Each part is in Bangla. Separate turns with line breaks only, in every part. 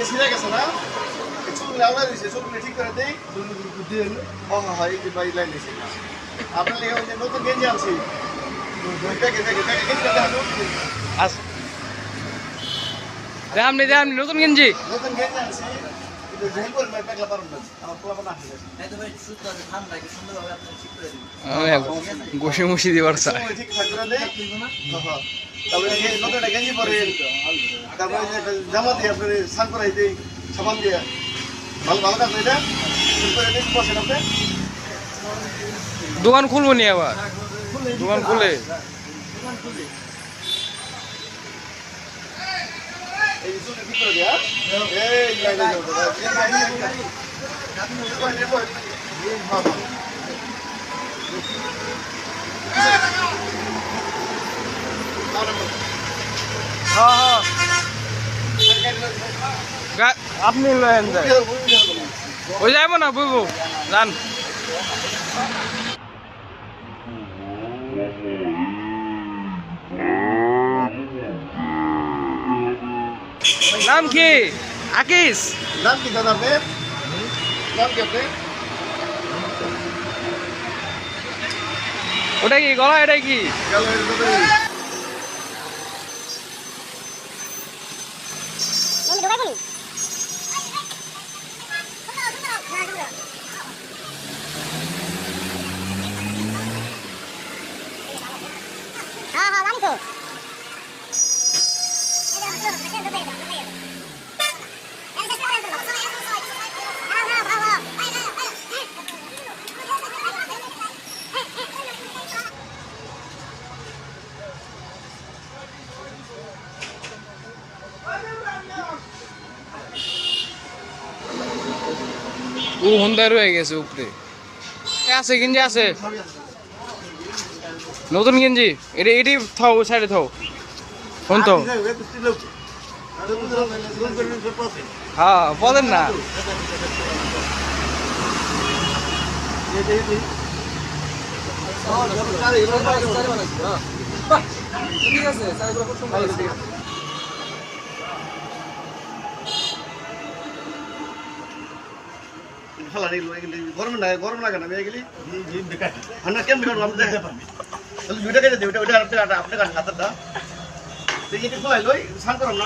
নবী ছিঁড়ে গেছে না চুলগুলো আলাদা দিয়েছে চুলগুলো ঠিক করে দেই। ও হ্যাঁ হ্যাঁ এই যে বাড়ি লাইন দিয়েছে আপনার লেগে যে নতুন গেঞ্জি আনছি। দেখে
দেখামনি নতুন গেঞ্জি।
নতুন আনছি।
গোসে মুসি দিবার চাই।
তারপরে নতুন একটা গেঞ্জি পরে তারপরে জামা দিয়ে আপনার স্নান করাই দেই সাবান দিয়ে। ভালো ভালো কাজ এটা? বসেন আপনি।
দোকান খুলবো নি আবার? দোকান খুলে?
এই চুলটা ঠিক করে দেয়া এই লাইনে যাও
হ্যাঁ হ্যাঁ গা- আপনি লয়েন যায় ওই যাইব না বুঝব যান। নাম কি? আকিস।
নাম কি দাদা আপনার? নাম কি আপনার?
ওটা কি গলা এটা কি?
হ্যাঁ হ্যাঁ জানি তো
ও হন্দায় রয়ে গেছে উপরে। আছে গেঞ্জি আছে। নতুন গেঞ্জি, এটি এটি থাও ওই সাইডে থাও। ফোন তো হ্যাঁ বলেন না।
ভালো নেই গরম না গরম লাগে না মেয়ে গেলি আমরা কেমন তাহলে দুইটা কেটে দিই ওটা ওটা আপনি কাটা আপনি কাটা খোলাই লই করলাম না?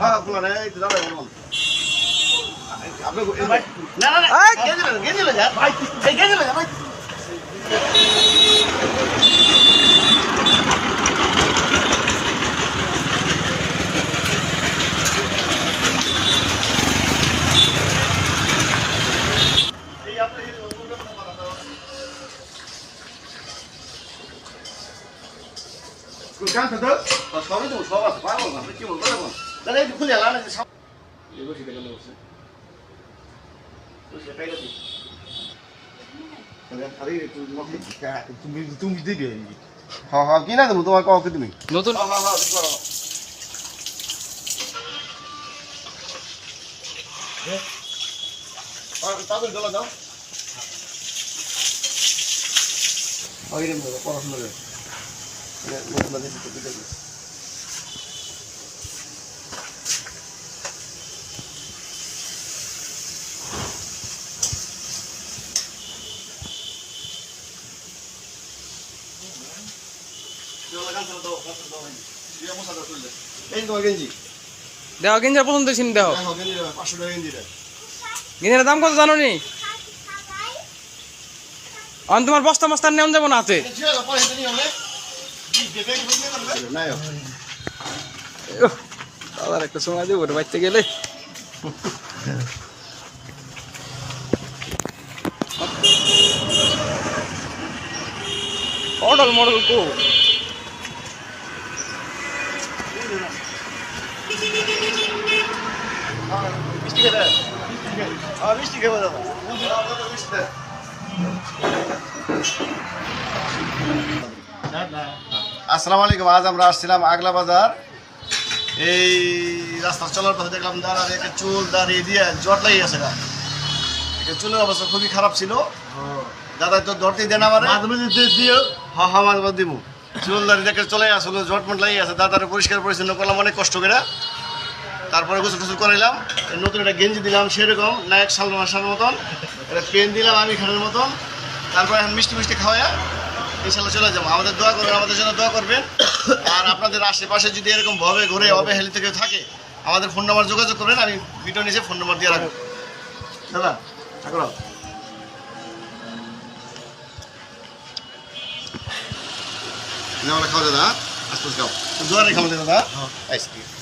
হ্যাঁ খোলা না এই দাদা বললাম আপনি ভাই। না না না গেঞ্জি লাগে গেঞ্জি ভাই এই গেঞ্জি ভাই এই আপনি এই ওটা কথা দাও জানতে তো সবই তো সব আছে পাগল না আপনি কি বলব দেখুন দাদা একটু খুলে না সব এগুলো সেটা কেন বলছে? তুমি দিবি হ্যাঁ হ্যাঁ কি না দেবো তোমার কাউকে তুমি?
নতুন
হ্যাঁ হ্যাঁ পড়াশোনা
দেওয়া গেঞ্জার পছন্দ ছিল দেহ গেঞ্জার দাম কত জানো নি? তোমার বস্তা মস্তা নেওয়া যাব না হাতে। দাদার একটা সময় দেবো বাড়তে গেলে। অডল মডেল কো
মিষ্টি খেতে হ্যাঁ মিষ্টি খেয়ে দাদা মিষ্টি দে। আসসালামু আলাইকুম আজ আমরা আসছিলাম আগলা বাজার। এই রাস্তা চলার পথে দেখলাম দাঁড়া একটা চুল দাঁড়িয়ে দিয়ে জট লাগিয়ে গেছে গা। একটা চুলের অবস্থা খুবই খারাপ ছিল। দাদা তো ধরতে দেন আমার। দিও। হ্যাঁ হ্যাঁ মাঝে মাঝে দিব চুল দাঁড়িয়ে দেখে চলে আসলো জটমট লাগিয়ে আছে দাদারে পরিষ্কার পরিচ্ছন্ন করলাম অনেক কষ্ট করে। তারপরে গোসল টুসল করাইলাম। নতুন একটা গেঞ্জি দিলাম সেরকম নায়ক সালমান আসার মতন। একটা পেন দিলাম আমি খানের মতন। তারপরে এখন মিষ্টি মিষ্টি খাওয়াইয়া ইনশাল্লাহ চলে যাব। আমাদের দোয়া করবেন আমাদের জন্য দোয়া করবেন। আর আপনাদের আশেপাশে যদি এরকম ভাবে ঘুরে অবহেলিত কেউ থাকে আমাদের ফোন নাম্বার যোগাযোগ করবেন আমি ভিডিও নিচে ফোন নাম্বার দিয়ে রাখব। দাদা ঠাকুর খাওয়া দাদা। আস্তে আস্তে খাও। রেখে আমাদের দাদা। আইসক্রিম।